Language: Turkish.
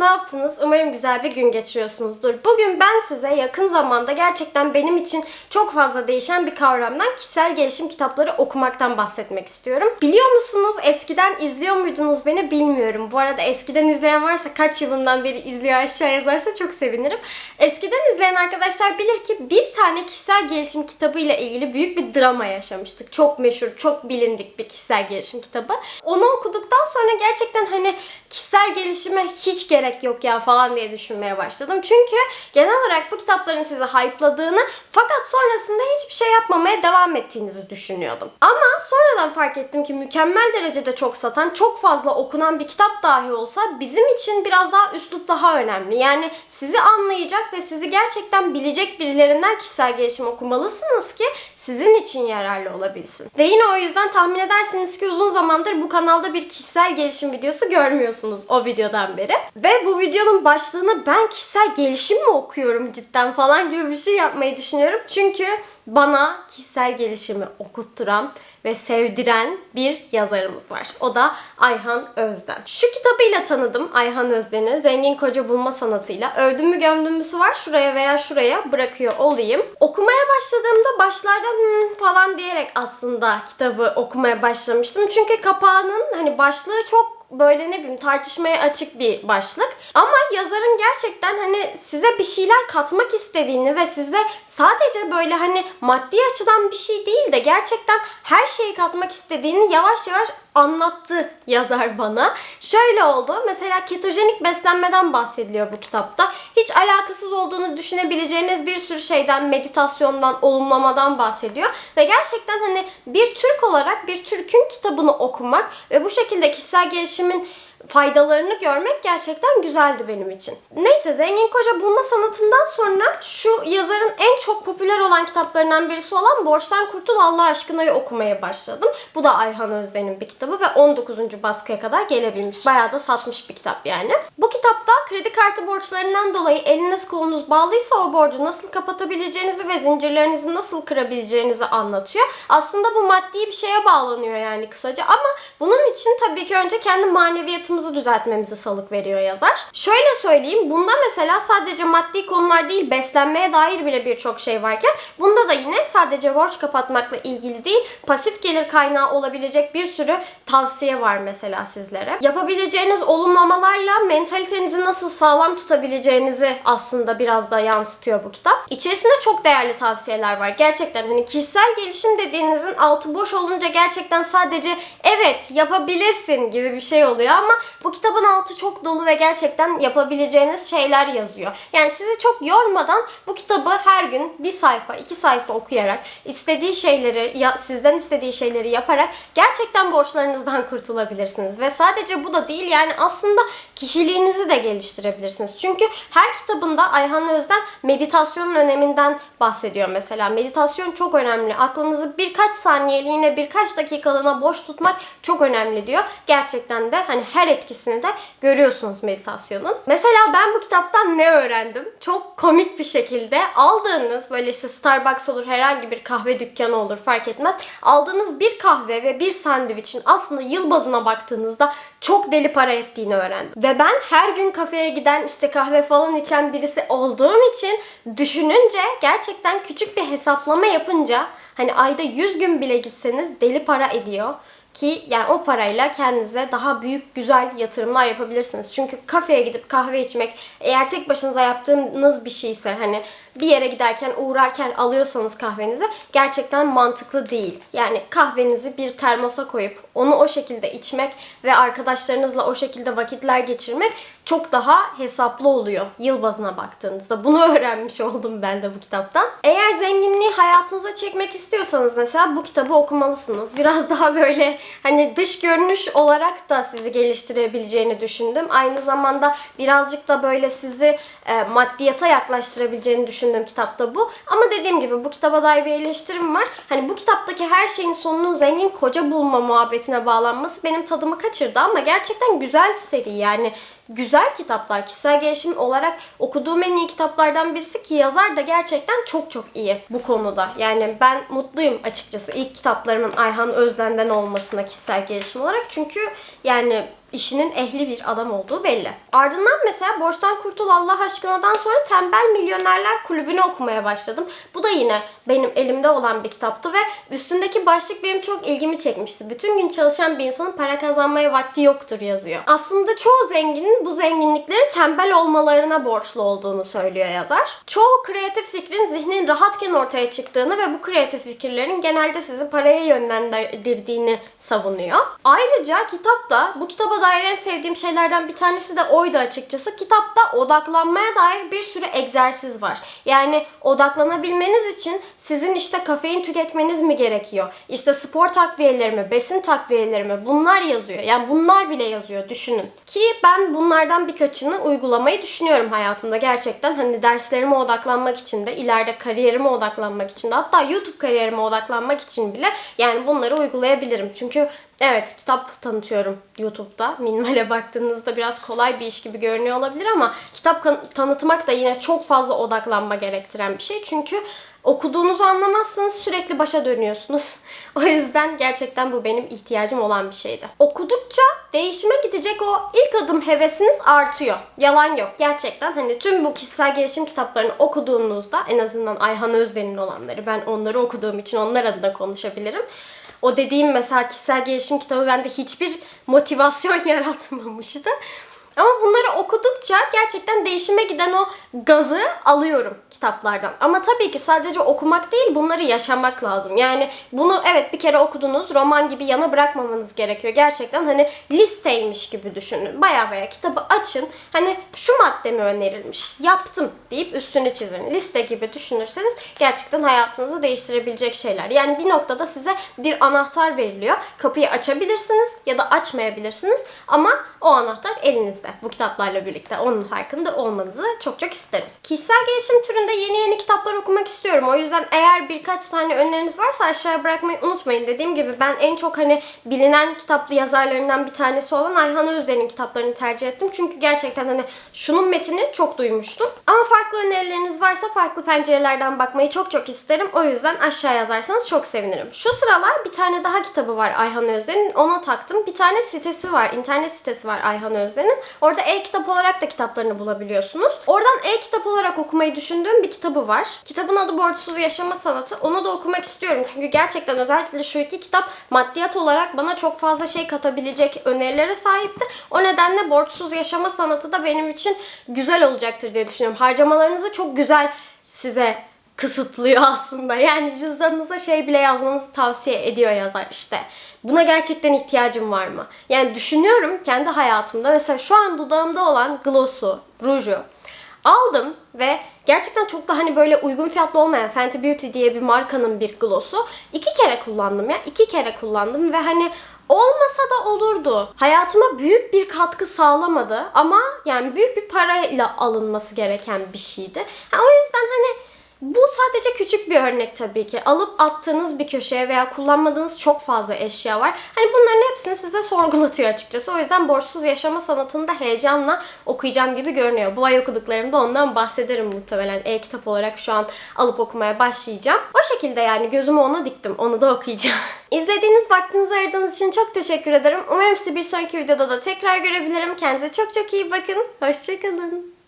ne yaptınız? Umarım güzel bir gün geçiriyorsunuzdur. Bugün ben size yakın zamanda gerçekten benim için çok fazla değişen bir kavramdan kişisel gelişim kitapları okumaktan bahsetmek istiyorum. Biliyor musunuz eskiden izliyor muydunuz beni bilmiyorum. Bu arada eskiden izleyen varsa kaç yılından beri izliyor aşağı yazarsa çok sevinirim. Eskiden izleyen arkadaşlar bilir ki bir tane kişisel gelişim kitabı ile ilgili büyük bir drama yaşamıştık. Çok meşhur, çok bilindik bir kişisel gelişim kitabı. Onu okuduktan sonra gerçekten hani kişisel gelişime hiç gerek yok ya falan diye düşünmeye başladım. Çünkü genel olarak bu kitapların sizi hype'ladığını fakat sonrasında hiçbir şey yapmamaya devam ettiğinizi düşünüyordum. Ama sonradan fark ettim ki mükemmel derecede çok satan, çok fazla okunan bir kitap dahi olsa bizim için biraz daha üslup daha önemli. Yani sizi anlayacak ve sizi gerçekten bilecek birilerinden kişisel gelişim okumalısınız ki sizin için yararlı olabilsin. Ve yine o yüzden tahmin edersiniz ki uzun zamandır bu kanalda bir kişisel gelişim videosu görmüyorsunuz o videodan beri. Ve bu videonun başlığını ben kişisel gelişim mi okuyorum cidden falan gibi bir şey yapmayı düşünüyorum. Çünkü bana kişisel gelişimi okutturan ve sevdiren bir yazarımız var. O da Ayhan Özden. Şu kitabıyla tanıdım Ayhan Özden'i. Zengin Koca Bulma Sanatıyla. Övdüm mü gömdüm müsü var şuraya veya şuraya bırakıyor olayım. Okumaya başladığımda başlarda hmm falan diyerek aslında kitabı okumaya başlamıştım. Çünkü kapağının hani başlığı çok böyle ne bileyim tartışmaya açık bir başlık. Ama yazarın gerçekten hani size bir şeyler katmak istediğini ve size sadece böyle hani maddi açıdan bir şey değil de gerçekten her şeyi katmak istediğini yavaş yavaş anlattı yazar bana. Şöyle oldu. Mesela ketojenik beslenmeden bahsediliyor bu kitapta. Hiç alakasız olduğunu düşünebileceğiniz bir sürü şeyden, meditasyondan, olumlamadan bahsediyor. Ve gerçekten hani bir Türk olarak bir Türk'ün kitabını okumak ve bu şekilde kişisel gelişimin faydalarını görmek gerçekten güzeldi benim için. Neyse Zengin Koca Bulma Sanatı'ndan sonra şu yazarın en çok popüler olan kitaplarından birisi olan Borçtan Kurtul Allah Aşkına'yı okumaya başladım. Bu da Ayhan Özden'in bir kitabı ve 19. baskıya kadar gelebilmiş. Bayağı da satmış bir kitap yani. Bu kitapta kredi kartı borçlarından dolayı eliniz kolunuz bağlıysa o borcu nasıl kapatabileceğinizi ve zincirlerinizi nasıl kırabileceğinizi anlatıyor. Aslında bu maddi bir şeye bağlanıyor yani kısaca ama bunun için tabii ki önce kendi maneviyatı hayatımızı düzeltmemizi salık veriyor yazar. Şöyle söyleyeyim bunda mesela sadece maddi konular değil beslenmeye dair bile birçok şey varken bunda da yine sadece borç kapatmakla ilgili değil pasif gelir kaynağı olabilecek bir sürü tavsiye var mesela sizlere. Yapabileceğiniz olumlamalarla mentalitenizi nasıl sağlam tutabileceğinizi aslında biraz da yansıtıyor bu kitap. İçerisinde çok değerli tavsiyeler var. Gerçekten hani kişisel gelişim dediğinizin altı boş olunca gerçekten sadece evet yapabilirsin gibi bir şey oluyor ama bu kitabın altı çok dolu ve gerçekten yapabileceğiniz şeyler yazıyor. Yani sizi çok yormadan bu kitabı her gün bir sayfa, iki sayfa okuyarak, istediği şeyleri, ya sizden istediği şeyleri yaparak gerçekten borçlarınızdan kurtulabilirsiniz. Ve sadece bu da değil yani aslında kişiliğinizi de geliştirebilirsiniz. Çünkü her kitabında Ayhan Özden meditasyonun öneminden bahsediyor mesela. Meditasyon çok önemli. Aklınızı birkaç saniyeliğine, birkaç dakikalığına boş tutmak çok önemli diyor. Gerçekten de hani her etkisini de görüyorsunuz meditasyonun. Mesela ben bu kitaptan ne öğrendim? Çok komik bir şekilde aldığınız böyle işte Starbucks olur herhangi bir kahve dükkanı olur fark etmez. Aldığınız bir kahve ve bir sandviçin aslında yıl bazına baktığınızda çok deli para ettiğini öğrendim. Ve ben her gün kafeye giden işte kahve falan içen birisi olduğum için düşününce gerçekten küçük bir hesaplama yapınca hani ayda 100 gün bile gitseniz deli para ediyor. Ki yani o parayla kendinize daha büyük güzel yatırımlar yapabilirsiniz. Çünkü kafeye gidip kahve içmek eğer tek başınıza yaptığınız bir şeyse hani bir yere giderken uğrarken alıyorsanız kahvenizi gerçekten mantıklı değil. Yani kahvenizi bir termosa koyup onu o şekilde içmek ve arkadaşlarınızla o şekilde vakitler geçirmek çok daha hesaplı oluyor yıl bazına baktığınızda. Bunu öğrenmiş oldum ben de bu kitaptan. Eğer zenginliği hayatınıza çekmek istiyorsanız mesela bu kitabı okumalısınız. Biraz daha böyle hani dış görünüş olarak da sizi geliştirebileceğini düşündüm. Aynı zamanda birazcık da böyle sizi e, maddiyata yaklaştırabileceğini düşündüğüm kitapta bu. Ama dediğim gibi bu kitaba dair bir eleştirim var. Hani bu kitaptaki her şeyin sonunun zengin koca bulma muhabbetine bağlanması benim tadımı kaçırdı ama gerçekten güzel seri yani güzel kitaplar. Kişisel gelişim olarak okuduğum en iyi kitaplardan birisi ki yazar da gerçekten çok çok iyi bu konuda. Yani ben mutluyum açıkçası ilk kitaplarımın Ayhan Özden'den olmasına kişisel gelişim olarak. Çünkü yani işinin ehli bir adam olduğu belli. Ardından mesela Borçtan Kurtul Allah aşkınadan sonra Tembel Milyonerler Kulübü'nü okumaya başladım. Bu da yine benim elimde olan bir kitaptı ve üstündeki başlık benim çok ilgimi çekmişti. Bütün gün çalışan bir insanın para kazanmaya vakti yoktur yazıyor. Aslında çoğu zenginin bu zenginlikleri tembel olmalarına borçlu olduğunu söylüyor yazar. Çoğu kreatif fikrin zihnin rahatken ortaya çıktığını ve bu kreatif fikirlerin genelde sizi paraya yönlendirdiğini savunuyor. Ayrıca kitapta bu kitaba dair en sevdiğim şeylerden bir tanesi de oydu açıkçası. Kitapta odaklanmaya dair bir sürü egzersiz var. Yani odaklanabilmeniz için sizin işte kafein tüketmeniz mi gerekiyor? İşte spor takviyeleri mi, besin takviyeleri mi? Bunlar yazıyor. Yani bunlar bile yazıyor düşünün. Ki ben bunlardan birkaçını uygulamayı düşünüyorum hayatımda. Gerçekten hani derslerime odaklanmak için de, ileride kariyerime odaklanmak için de, hatta YouTube kariyerime odaklanmak için bile yani bunları uygulayabilirim. Çünkü Evet kitap tanıtıyorum YouTube'da. Minimale baktığınızda biraz kolay bir iş gibi görünüyor olabilir ama kitap tanıtmak da yine çok fazla odaklanma gerektiren bir şey. Çünkü okuduğunuzu anlamazsanız sürekli başa dönüyorsunuz. O yüzden gerçekten bu benim ihtiyacım olan bir şeydi. Okudukça değişime gidecek o ilk adım hevesiniz artıyor. Yalan yok. Gerçekten hani tüm bu kişisel gelişim kitaplarını okuduğunuzda en azından Ayhan Özden'in olanları ben onları okuduğum için onlar adına konuşabilirim. O dediğim mesela kişisel gelişim kitabı bende hiçbir motivasyon yaratmamıştı. Ama bunları okudukça gerçekten değişime giden o gazı alıyorum kitaplardan. Ama tabii ki sadece okumak değil bunları yaşamak lazım. Yani bunu evet bir kere okudunuz roman gibi yana bırakmamanız gerekiyor. Gerçekten hani listeymiş gibi düşünün. Baya baya kitabı açın. Hani şu madde mi önerilmiş? Yaptım deyip üstünü çizin. Liste gibi düşünürseniz gerçekten hayatınızı değiştirebilecek şeyler. Yani bir noktada size bir anahtar veriliyor. Kapıyı açabilirsiniz ya da açmayabilirsiniz ama o anahtar elinizde bu kitaplarla birlikte. Onun farkında olmanızı çok çok isterim. Kişisel gelişim türünde yeni yeni kitaplar okumak istiyorum. O yüzden eğer birkaç tane öneriniz varsa aşağıya bırakmayı unutmayın. Dediğim gibi ben en çok hani bilinen kitaplı yazarlarından bir tanesi olan Ayhan Özden'in kitaplarını tercih ettim. Çünkü gerçekten hani şunun metini çok duymuştum. Ama farklı önerileriniz varsa farklı pencerelerden bakmayı çok çok isterim. O yüzden aşağı yazarsanız çok sevinirim. Şu sıralar bir tane daha kitabı var Ayhan Özden'in. Ona taktım. Bir tane sitesi var. internet sitesi var Ayhan Özden'in. Orada e-kitap olarak da kitaplarını bulabiliyorsunuz. Oradan e-kitap olarak okumayı düşündüğüm bir kitabı var. Kitabın adı Borçsuz Yaşama Sanatı. Onu da okumak istiyorum. Çünkü gerçekten özellikle şu iki kitap maddiyat olarak bana çok fazla şey katabilecek önerilere sahipti. O nedenle Borçsuz Yaşama Sanatı da benim için güzel olacaktır diye düşünüyorum. Harcamalarınızı çok güzel size kısıtlıyor aslında. Yani cüzdanınıza şey bile yazmanızı tavsiye ediyor yazar işte. Buna gerçekten ihtiyacım var mı? Yani düşünüyorum kendi hayatımda mesela şu an dudağımda olan gloss'u, ruju aldım ve gerçekten çok da hani böyle uygun fiyatlı olmayan Fenty Beauty diye bir markanın bir gloss'u iki kere kullandım ya. iki kere kullandım ve hani olmasa da olurdu. Hayatıma büyük bir katkı sağlamadı ama yani büyük bir parayla alınması gereken bir şeydi. Ha, o yüzden hani bu sadece küçük bir örnek tabii ki. Alıp attığınız bir köşeye veya kullanmadığınız çok fazla eşya var. Hani bunların hepsini size sorgulatıyor açıkçası. O yüzden borçsuz yaşama sanatını da heyecanla okuyacağım gibi görünüyor. Bu ay okuduklarımda ondan bahsederim muhtemelen. E-kitap olarak şu an alıp okumaya başlayacağım. O şekilde yani gözümü ona diktim. Onu da okuyacağım. İzlediğiniz vaktinizi ayırdığınız için çok teşekkür ederim. Umarım sizi bir sonraki videoda da tekrar görebilirim. Kendinize çok çok iyi bakın. Hoşçakalın.